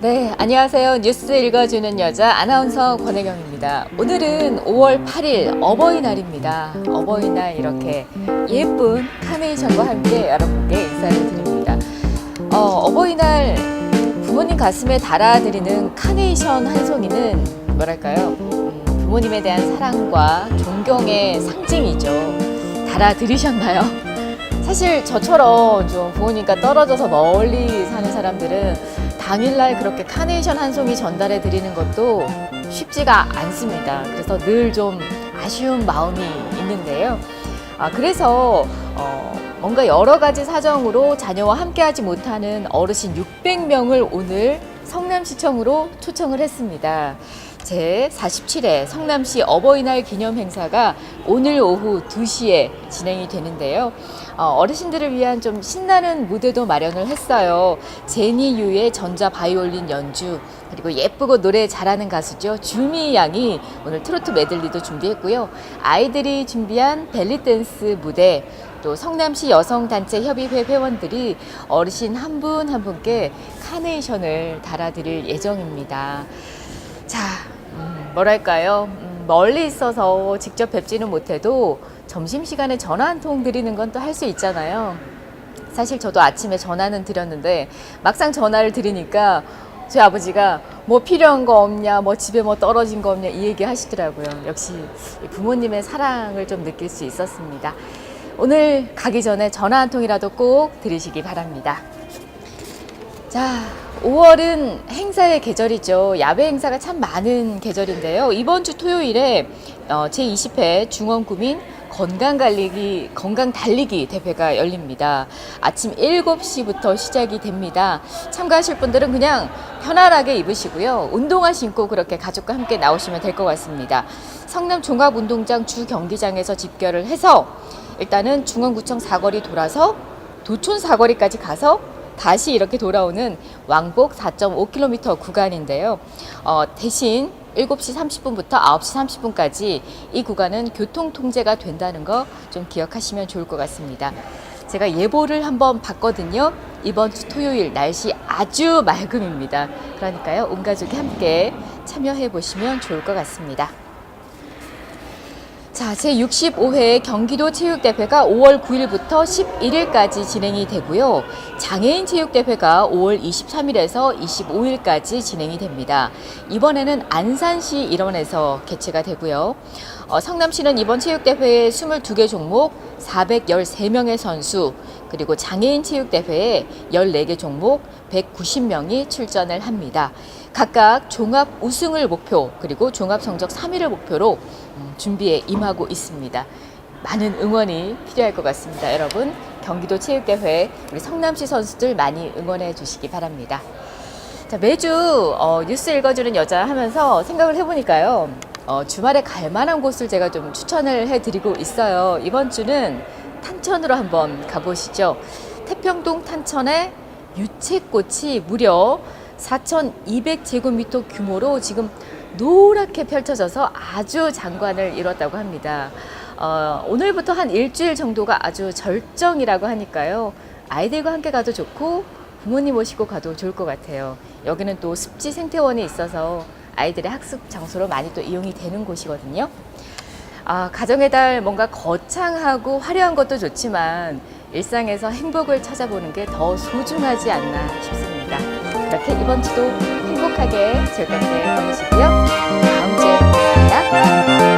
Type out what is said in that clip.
네, 안녕하세요. 뉴스 읽어주는 여자 아나운서 권혜경입니다. 오늘은 5월 8일 어버이날입니다. 어버이날 이렇게 예쁜 카네이션과 함께 여러분께 인사를 드립니다. 어, 어버이날 부모님 가슴에 달아드리는 카네이션 한 송이는 뭐랄까요? 음, 부모님에 대한 사랑과 존경의 상징이죠. 달아드리셨나요? 사실 저처럼 좀 부모님과 떨어져서 멀리 사는 사람들은 당일날 그렇게 카네이션 한 송이 전달해 드리는 것도 쉽지가 않습니다. 그래서 늘 좀 아쉬운 마음이 있는데요. 아, 그래서 어, 뭔가 여러 가지 사정으로 자녀와 함께하지 못하는 어르신 600명을 오늘 성남시청으로 초청을 했습니다. 제 47회 성남시 어버이날 기념 행사가 오늘 오후 2시에 진행이 되는데요. 어, 어르신들을 위한 좀 신나는 무대도 마련을 했어요. 제니 유의 전자 바이올린 연주, 그리고 예쁘고 노래 잘하는 가수죠. 주미 양이 오늘 트로트 메들리도 준비했고요. 아이들이 준비한 벨리 댄스 무대, 또 성남시 여성단체 협의회 회원들이 어르신 한분한 분께 카네이션을 달아드릴 예정입니다. 자, 음, 뭐랄까요? 음, 멀리 있어서 직접 뵙지는 못해도 점심시간에 전화 한 통 드리는 건 또 할 수 있잖아요. 사실 저도 아침에 전화는 드렸는데 막상 전화를 드리니까 저희 아버지가 뭐 필요한 거 없냐, 뭐 집에 뭐 떨어진 거 없냐 이 얘기 하시더라고요. 역시 이 부모님의 사랑을 좀 느낄 수 있었습니다. 오늘 가기 전에 전화 한 통이라도 꼭 드리시기 바랍니다. 자, 5월은 행사의 계절이죠. 야외 행사가 참 많은 계절인데요. 이번 주 토요일에 어, 제20회 중원구민 건강 달리기 건강 달리기 대회가 열립니다. 아침 7시부터 시작이 됩니다. 참가하실 분들은 그냥 편안하게 입으시고요. 운동화 신고 그렇게 가족과 함께 나오시면 될 것 같습니다. 성남 종합운동장 주 경기장에서 집결을 해서 일단은 중원구청 사거리 돌아서 도촌 사거리까지 가서 다시 이렇게 돌아오는 왕복 4.5km 구간인데요. 어, 대신 7시 30분부터 9시 30분까지 이 구간은 교통 통제가 된다는 거 좀 기억하시면 좋을 것 같습니다. 제가 예보를 한번 봤거든요. 이번 주 토요일 날씨 아주 맑음입니다. 그러니까요. 온 가족이 함께 참여해 보시면 좋을 것 같습니다. 자, 제65회 경기도 체육대회가 5월 9일부터 11일까지 진행이 되고요. 장애인 체육대회가 5월 23일에서 25일까지 진행이 됩니다. 이번에는 안산시 일원에서 개최가 되고요. 어, 성남시는 이번 체육대회에 22개 종목 413명의 선수, 그리고 장애인 체육대회에 14개 종목 190명이 출전을 합니다. 각각 종합 우승을 목표, 그리고 종합 성적 3위를 목표로 음, 준비에 임하고 있습니다. 많은 응원이 필요할 것 같습니다. 여러분, 경기도 체육대회 우리 성남시 선수들 많이 응원해 주시기 바랍니다. 자, 매주 어, 뉴스 읽어주는 여자 하면서 생각을 해보니까요. 어, 주말에 갈 만한 곳을 제가 좀 추천을 해드리고 있어요. 이번 주는 탄천으로 한번 가보시죠. 태평동 탄천에 유채꽃이 무려 4,200제곱미터 규모로 지금 노랗게 펼쳐져서 아주 장관을 이뤘다고 합니다. 어, 오늘부터 한 일주일 정도가 아주 절정이라고 하니까요. 아이들과 함께 가도 좋고 부모님 모시고 가도 좋을 것 같아요. 여기는 또 습지 생태원이 있어서 아이들의 학습 장소로 많이 또 이용이 되는 곳이거든요. 아, 가정의 달 뭔가 거창하고 화려한 것도 좋지만 일상에서 행복을 찾아보는 게 더 소중하지 않나 싶습니다. 이렇게 이번 주도 행복하게 즐겁게 보내시고요. 다음 주에